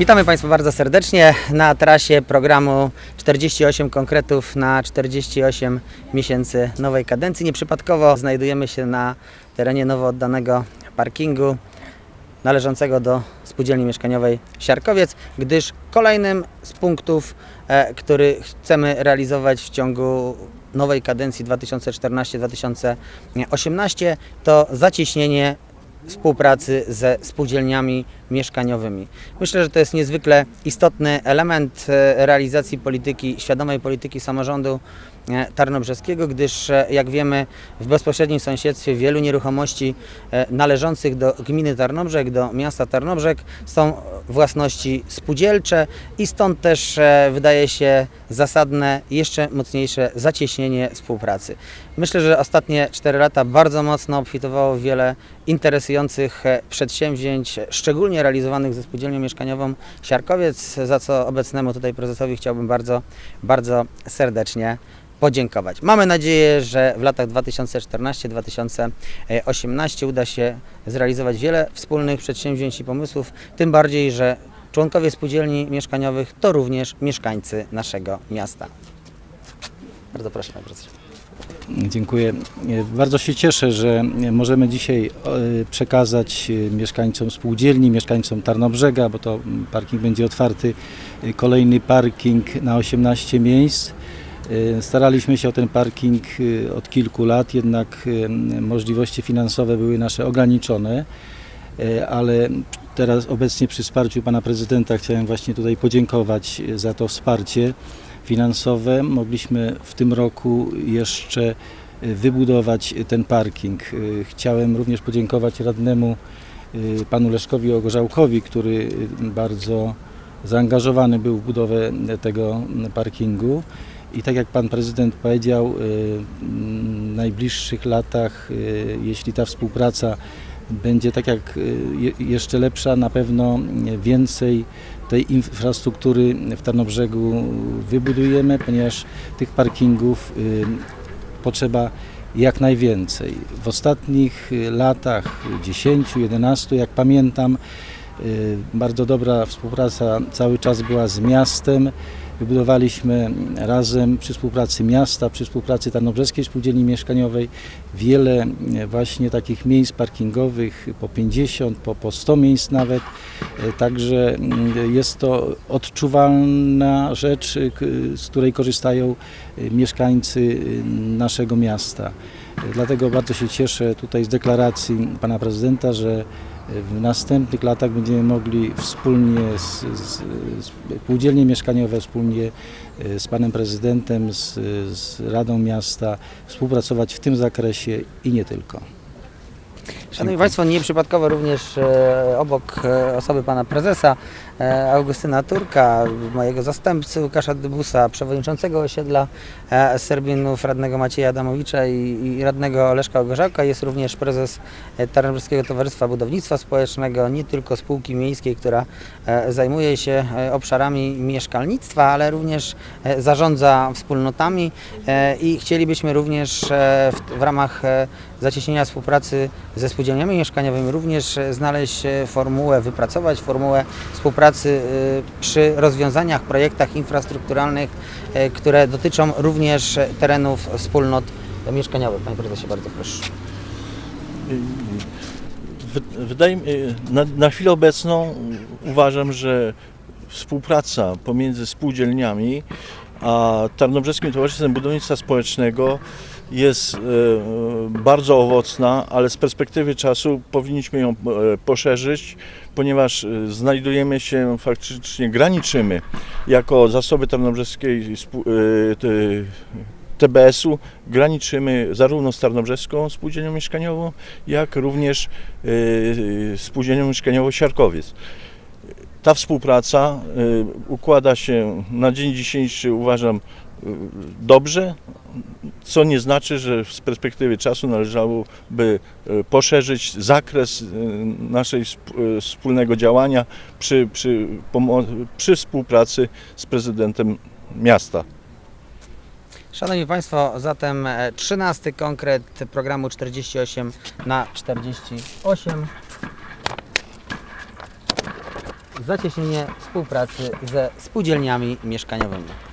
Witamy Państwa bardzo serdecznie na trasie programu 48 konkretów na 48 miesięcy nowej kadencji. Nieprzypadkowo znajdujemy się na terenie nowo oddanego parkingu należącego do spółdzielni mieszkaniowej Siarkowiec, gdyż kolejnym z punktów, e, który chcemy realizować w ciągu nowej kadencji 2014-2018 to zacieśnienie współpracy ze spółdzielniami mieszkaniowymi. Myślę, że to jest niezwykle istotny element e, realizacji polityki, świadomej polityki samorządu e, tarnobrzeskiego, gdyż e, jak wiemy w bezpośrednim sąsiedztwie wielu nieruchomości należących do gminy Tarnobrzeg, do miasta Tarnobrzeg są własności spółdzielcze i stąd też e, wydaje się zasadne jeszcze mocniejsze zacieśnienie współpracy. Myślę, że ostatnie 4 lata bardzo mocno obfitowało w wiele interesujących e, przedsięwzięć, szczególnie realizowanych ze spółdzielnią mieszkaniową Siarkowiec, za co obecnemu tutaj prezesowi chciałbym bardzo, bardzo serdecznie podziękować. Mamy nadzieję, że w latach 2014-2018 uda się zrealizować wiele wspólnych przedsięwzięć i pomysłów, tym bardziej, że członkowie spółdzielni mieszkaniowych to również mieszkańcy naszego miasta. Bardzo proszę, panie prezesie. Dziękuję. Bardzo się cieszę, że możemy dzisiaj e, przekazać e, mieszkańcom spółdzielni, mieszkańcom Tarnobrzega, bo to mm, parking będzie otwarty, e, kolejny parking na 18 miejsc. E, Staraliśmy się o ten parking e, od kilku lat, jednak e, możliwości finansowe były nasze ograniczone, E, ale teraz obecnie przy wsparciu pana prezydenta chciałem właśnie tutaj podziękować e, za to wsparcie finansowe. Mogliśmy w tym roku jeszcze e, wybudować ten parking. E, Chciałem również podziękować radnemu e, panu Leszkowi Ogorzałkowi, który e, bardzo zaangażowany był w budowę tego parkingu. I tak jak pan prezydent powiedział, e, w najbliższych latach, e, jeśli ta współpraca będzie tak jak je- jeszcze lepsza, na pewno więcej tej infrastruktury w Tarnobrzegu wybudujemy, ponieważ tych parkingów y, potrzeba jak najwięcej. W ostatnich y, latach, 10-11, jak pamiętam, y, bardzo dobra współpraca cały czas była z miastem. Wybudowaliśmy razem przy współpracy miasta, przy współpracy Tarnobrzeskiej Spółdzielni Mieszkaniowej wiele e, właśnie takich miejsc parkingowych, po 50, po, po 100 miejsc nawet. E, Także mm, jest to odczuwalna rzecz, z której korzystają e, mieszkańcy naszego miasta. Dlatego bardzo się cieszę tutaj z deklaracji pana prezydenta, że w następnych latach będziemy mogli wspólnie z, z, z mieszkaniowe, wspólnie e, z panem prezydentem, z, z Radą Miasta współpracować w tym zakresie i nie tylko. Szanowni Państwo, nieprzypadkowo również e, obok e, osoby pana prezesa Augustyna Turka, mojego zastępcy Łukasza Dybusa, przewodniczącego osiedla e, Serbinów, radnego Macieja Adamowicza i, i radnego Leszka Ogorzałka. Jest również prezes e, Tarnobrzegskiego Towarzystwa Budownictwa Społecznego, nie tylko spółki miejskiej, która e, zajmuje się e, obszarami mieszkalnictwa, ale również e, zarządza wspólnotami e, i chcielibyśmy również e, w, w ramach e, zacieśnienia współpracy ze spółdzielniami mieszkaniowymi również e, znaleźć e, formułę, wypracować formułę współpracy e, przy rozwiązaniach, projektach infrastrukturalnych, e, które dotyczą również terenów wspólnot mieszkaniowych. Panie prezesie, bardzo proszę. Wy- Wydaje mi, na, na chwilę obecną uważam, że współpraca pomiędzy spółdzielniami a Tarnobrzeskim Towarzystwem Budownictwa Społecznego jest e, bardzo owocna, ale z perspektywy czasu powinniśmy ją e, poszerzyć, ponieważ e, znajdujemy się faktycznie, graniczymy jako zasoby Tarnobrzeskiej TBS-u, graniczymy zarówno z Tarnobrzeską Spółdzielnią Mieszkaniową, jak również Spółdzielnią Mieszkaniową Siarkowiec. Ta współpraca układa się na dzień dzisiejszy uważam dobrze, co nie znaczy, że z perspektywy czasu należałoby y, poszerzyć zakres y, naszej y, wspólnego działania przy, przy, przy współpracy z prezydentem miasta. Szanowni Państwo, zatem e, 13 konkret programu 48 na 48. zacieśnienie współpracy ze spółdzielniami mieszkaniowymi.